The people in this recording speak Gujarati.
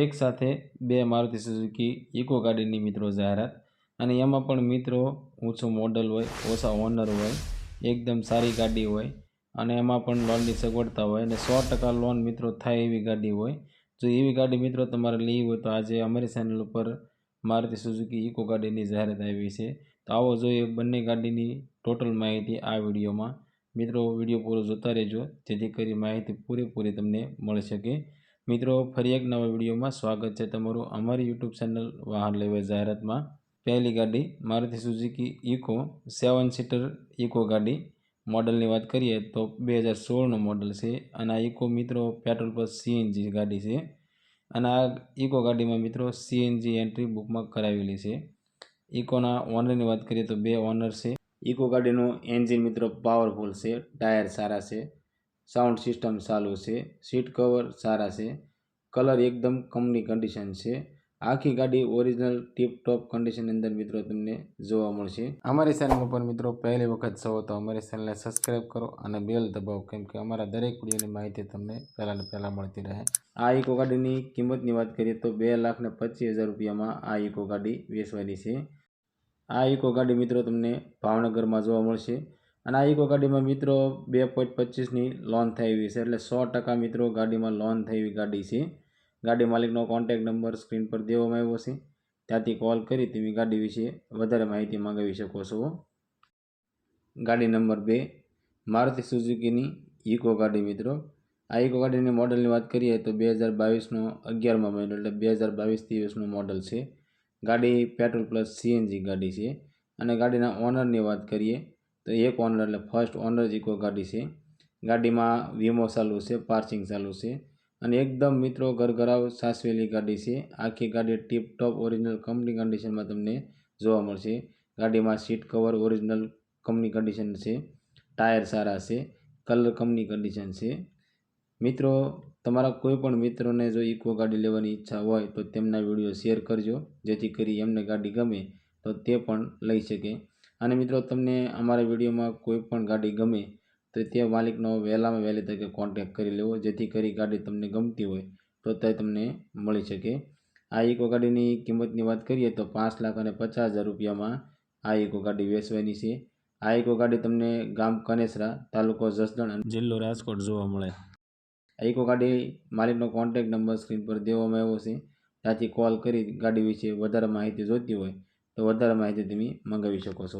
એક સાથે બે મારુતિ સુઝુકી ઇકો ગાડીની મિત્રો જાહેરાત. અને એમાં પણ મિત્રો ઓછું મોડલ હોય, ઓછા ઓનર હોય, એકદમ સારી ગાડી હોય. અને એમાં પણ લોનની સગવડતા હોય અને સો ટકા લોન મિત્રો થાય એવી ગાડી હોય. જો એવી ગાડી મિત્રો તમારે લેવી હોય તો આજે અમારી ચેનલ ઉપર મારુતિ સુઝુકી ઇકો ગાડીની જાહેરાત આવી છે. તો આવો જોઈએ બંને ગાડીની ટોટલ માહિતી આ વિડીયોમાં. મિત્રો, વીડિયો પૂરો જોતા રહેજો, જેથી કરી માહિતી પૂરેપૂરી તમને મળી શકે. મિત્રો, ફરી એક નવા વિડીયોમાં સ્વાગત છે તમારું અમારી યુટ્યુબ ચેનલ વાહન લેવાય જાહેરાતમાં. પહેલી ગાડી Maruti Suzuki Eeco seven seater Eeco ગાડી. મોડલની વાત કરીએ તો બે હજાર સોળનું મોડલ છે અને આ ઇકો મિત્રો પેટ્રોલ પર સીએનજી ગાડી છે. અને આ ઇકો ગાડીમાં મિત્રો સીએનજી એન્ટ્રી બુકમાં કરાવેલી છે. ઇકોના ઓનરની વાત કરીએ તો બે ઓનર છે. ઇકો ગાડીનું એન્જિન મિત્રો પાવરફુલ છે, ટાયર સારા છે. સાઉન્ડ સિસ્ટમ ચાલુ છે સીટ કવર સારા છે કલર એકદમ કંપની કન્ડિશન છે. આખી ગાડી ઓરિજિનલ ટીપ ટોપ કન્ડિશનની અંદર મિત્રો તમને જોવા મળશે. અમારી ચેનલ ઉપર મિત્રો પહેલી વખત છો તો અમારી ચેનલને સબસ્ક્રાઈબ કરો અને બેલ દબાવો કેમ કે અમારા દરેક વિડીયોની માહિતી તમને પહેલાં ને પહેલાં મળતી રહે. આ ઇકો ગાડીની કિંમતની વાત કરીએ તો બે લાખ ને પચીસ હજાર રૂપિયામાં આ ઇકો ગાડી વેચવાની છે. આ ઇકો ગાડી મિત્રો તમને ભાવનગરમાં જોવા મળશે. અને આ ઇકો ગાડીમાં મિત્રો બે પોઈન્ટ પચીસની લોન થઈ છે. એટલે સો ટકા મિત્રો ગાડીમાં લોન થઈ ગાડી છે. ગાડી માલિકનો કોન્ટેક્ટ નંબર સ્ક્રીન પર દેવામાં આવ્યો છે. ત્યાંથી કોલ કરી તમે ગાડી વિશે વધારે માહિતી માંગાવી શકો છો. ગાડી નંબર બે, મારુતિ સુઝુકીની ઇકો ગાડી મિત્રો. આ ઇકો ગાડીની મોડલની વાત કરીએ તો બે હજાર બાવીસનો અગિયારમાં મહિનો એટલે બે હજાર બાવીસ ત્રેવીસનું મોડલ છે. ગાડી પેટ્રોલ પ્લસ સીએનજી ગાડી છે. અને ગાડીના ઓનરની વાત કરીએ તો એક ઓનર એટલે ફર્સ્ટ ઓનર જ ઇકો ગાડી છે. ગાડીમાં વીમો ચાલુ છે પાર્સિંગ ચાલુ છે અને એકદમ મિત્રો ઘરઘરાવ સાસવેલી ગાડી છે. આખી ગાડી ટીપ ટોપ ઓરિજિનલ કંપની કન્ડિશનમાં તમને જોવા મળશે. ગાડીમાં seat cover original company condition છે. ટાયર સારા છે કલર કંપની કન્ડિશન છે. મિત્રો, તમારા કોઈ પણ મિત્રોને જો ઇકો ગાડી લેવાની ઈચ્છા હોય તો તેમના વીડિયો શેર કરજો. જેથી કરી એમને ગાડી ગમે તો તે પણ લઈ શકે. અને મિત્રો તમને અમારા વિડીયોમાં કોઈ પણ ગાડી ગમે તો તે માલિકનો વહેલામાં વહેલી તકે કોન્ટેક કરી લેવો. જેથી કરી ગાડી તમને ગમતી હોય તો તે તમને મળી શકે. આ ઇકો ગાડીની કિંમતની વાત કરીએ તો પાંચ લાખ અને પચાસ હજાર રૂપિયામાં આ ઇકો ગાડી વેચવાની છે. આ ઇકો ગાડી તમને ગામ કનેસરા તાલુકો જસદણ અને જિલ્લો રાજકોટ જોવા મળે. આ ઇકો ગાડી માલિકનો કોન્ટેક નંબર સ્ક્રીન પર દેવામાં આવ્યો છે. ત્યાંથી કોલ કરી ગાડી વિશે વધારે માહિતી જોઈતી હોય તો વધારે માહિતી તમે મંગાવી શકો છો